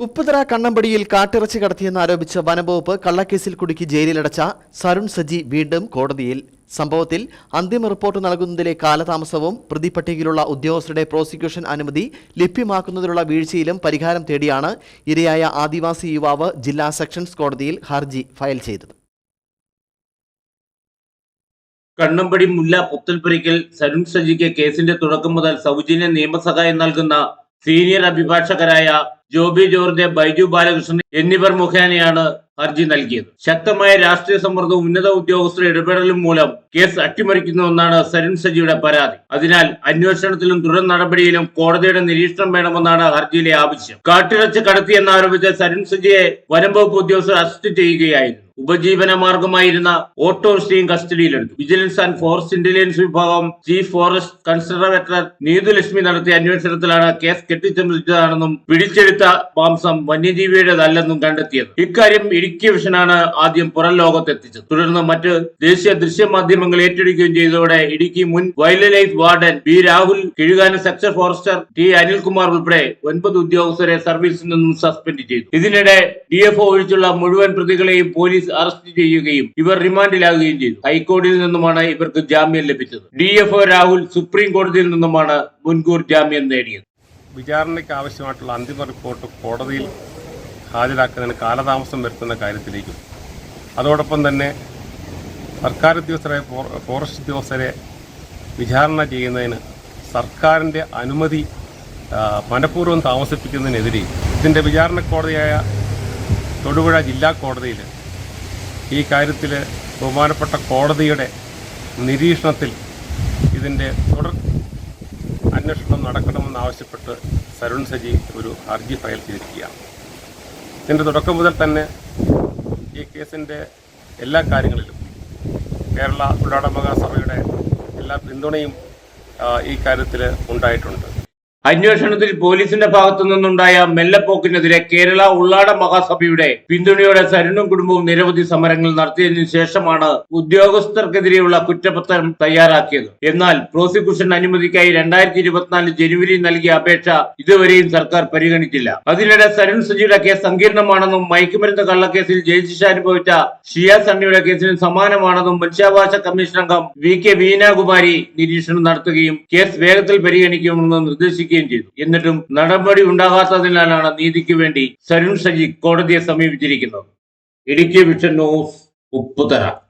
ഉപ്പുതറ കണ്ണമ്പടിയിൽ കാട്ടിറച്ചി കടത്തിയെന്ന് ആരോപിച്ച വനംവകുപ്പ് കള്ളക്കേസിൽ കുടുക്കി ജയിലിലടച്ച സരുൺ സജി വീണ്ടും കോടതിയിൽ. സംഭവത്തിൽ അന്തിമ റിപ്പോർട്ട് നൽകുന്നതിലെ കാലതാമസവും പ്രതിപട്ടികയിലുള്ള ഉദ്യോഗസ്ഥരുടെ പ്രോസിക്യൂഷൻ അനുമതി ലഭ്യമാക്കുന്നതിലുള്ള വീഴ്ചയിലും പരിഹാരം തേടിയാണ് ഇരയായ ആദിവാസി യുവാവ് ജില്ലാ സെക്ഷൻസ് കോടതിയിൽ ഹർജി ഫയൽ ചെയ്തത്. കണ്ണമ്പടി മുല്ല പുത്തൽപുരയ്ക്കൽ സരുൺ സജിക്ക് കേസിന്റെ തുടക്കം മുതൽ സൗജന്യ നിയമസഹായം നൽകുന്ന സീനിയർ അഭിഭാഷകരായ ജോബി ജോർജ് ബൈജു ബാലകൃഷ്ണൻ എന്നിവർ മുഖേനയാണ് ഹർജി നൽകിയത്. ശക്തമായ രാഷ്ട്രീയ സമ്മർദ്ദവും ഉന്നത ഉദ്യോഗസ്ഥരുടെ ഇടപെടലും മൂലം കേസ് അട്ടിമറിക്കുന്നുവെന്നാണ് സരിൻ സജിയുടെ പരാതി. അതിനാൽ അന്വേഷണത്തിലും തുടർ നടപടിയിലും കോടതിയുടെ നിരീക്ഷണം വേണമെന്നാണ് ഹർജിയിലെ ആവശ്യം. കാട്ടിറച്ച് കടത്തിയെന്നാരോപിച്ച് സരിൻ സജിയെ വനംവകുപ്പ് ഉദ്യോഗസ്ഥർ അറസ്റ്റ് ചെയ്യുകയായിരുന്നു. ഉപജീവന മാർഗമായിരുന്ന ഓട്ടോറിക്ഷയും കസ്റ്റഡിയിലെടുത്തു. വിജിലൻസ് ആൻഡ് ഫോറസ്റ്റ് ഇന്റലിജൻസ് വിഭാഗം chief forest conservator Neethu Lakshmi നടത്തിയ അന്വേഷണത്തിലാണ് കേസ് കെട്ടിച്ചമച്ചതാണെന്നും പിടിച്ചെടുത്ത മാംസം വന്യജീവിയുടേതല്ലെന്നും കണ്ടെത്തിയത്. ഇക്കാര്യം ഇടുക്കി വിഷനാണ് ആദ്യം പുറം ലോകത്തെത്തിച്ചത്. തുടർന്ന് മറ്റ് ദേശീയ ദൃശ്യ ദൃശ്യമാധ്യമങ്ങൾ ഏറ്റെടുക്കുകയും ചെയ്തതോടെ ഇടുക്കി മുൻ wild life warden B Rahul Kizhukana section forester T Anilkumar ഉൾപ്പെടെ ഒൻപത് ഉദ്യോഗസ്ഥരെ സർവീസിൽ നിന്നും സസ്പെൻഡ് ചെയ്തു. ഇതിനിടെ ഡി എഫ് ഒഴിച്ചുള്ള മുഴുവൻ പ്രതികളെയും പോലീസ് അറസ്റ്റ് ചെയ്യുകയും ഇവർ റിമാൻഡിലാകുകയും ചെയ്തു. ഹൈക്കോടതിയിൽ നിന്നുമാണ് ഇവർക്ക് ജാമ്യം ലഭിച്ചത്. ഡി എഫ് രാഹുൽ സുപ്രീം കോടതിയിൽ നിന്നുമാണ് മുൻകൂർ ജാമ്യം നേടിയത്. വിചാരണയ്ക്ക് ആവശ്യമായിട്ടുള്ള അന്തിമ റിപ്പോർട്ട് കോടതിയിൽ ഹാജരാക്കുന്നതിന് കാലതാമസം വരുത്തുന്ന കാര്യത്തിലേക്കും. അതോടൊപ്പം തന്നെ സർക്കാർ ഉദ്യോഗസ്ഥരെ ഫോറസ്റ്റ് ഉദ്യോഗസ്ഥരെ വിചാരണ ചെയ്യുന്നതിന് സർക്കാരിന്റെ അനുമതി മനഃപൂർവം താമസിപ്പിക്കുന്നതിനെതിരെ ഇതിന്റെ വിചാരണ കോടതിയായ തൊടുപുഴ ജില്ലാ കോടതിയിൽ ഈ കാര്യത്തിൽ ബഹുമാനപ്പെട്ട കോടതിയുടെ നിരീക്ഷണത്തിൽ ഇതിന്റെ തുടർ അന്വേഷണം നടക്കണമെന്നാവശ്യപ്പെട്ട് സരുൺ സജി ഒരു ഹർജി ഫയൽ ചെയ്തിരിക്കുകയാണ്. ഇതിന്റെ തുടക്കം മുതൽ തന്നെ ഈ കേസിന്റെ എല്ലാ കാര്യങ്ങളിലും കേരള തൊഴിലാളി സഭയുടെ എല്ലാ പിന്തുണയും ഈ കാര്യത്തിൽ ഉണ്ടായിട്ടുണ്ട്. അന്വേഷണത്തിൽ പോലീസിന്റെ ഭാഗത്തു നിന്നുണ്ടായ മെല്ലപ്പോക്കിനെതിരെ കേരള ഉള്ളാട മഹാസഭയുടെ പിന്തുണയോടെ സരുണും കുടുംബവും നിരവധി സമരങ്ങൾ നടത്തിയതിനു ശേഷമാണ് ഉദ്യോഗസ്ഥർക്കെതിരെയുള്ള കുറ്റപത്രം തയ്യാറാക്കിയത്. എന്നാൽ പ്രോസിക്യൂഷൻ അനുമതിക്കായി രണ്ടായിരത്തി ഇരുപത്തിനാല് ജനുവരി നൽകിയ അപേക്ഷ ഇതുവരെയും സർക്കാർ പരിഗണിച്ചില്ല. അതിനിടെ സരുൺ സജിയുടെ കേസ് സങ്കീർണമാണെന്നും മയക്കുമരുന്ന് കള്ളക്കേസിൽ ജയിൽ ശിക്ഷ അനുഭവിച്ച ഷിയ സണ്ണിയുടെ കേസിന് സമാനമാണെന്നും മനുഷ്യാവകാശ കമ്മീഷൻ അംഗം വി കെ വീനാകുമാരി നിരീക്ഷണം നടത്തുകയും കേസ് വേഗത്തിൽ പരിഗണിക്കുമെന്ന് നിർദ്ദേശിക്കുകയും ചെയ്തു. എന്നിട്ടും നടപടി ഉണ്ടാകാത്തതിനാലാണ് നീതിക്ക് വേണ്ടി സരുൺ സജി കോടതിയെ സമീപിച്ചിരിക്കുന്നത്. Idukki vision news Upputhara.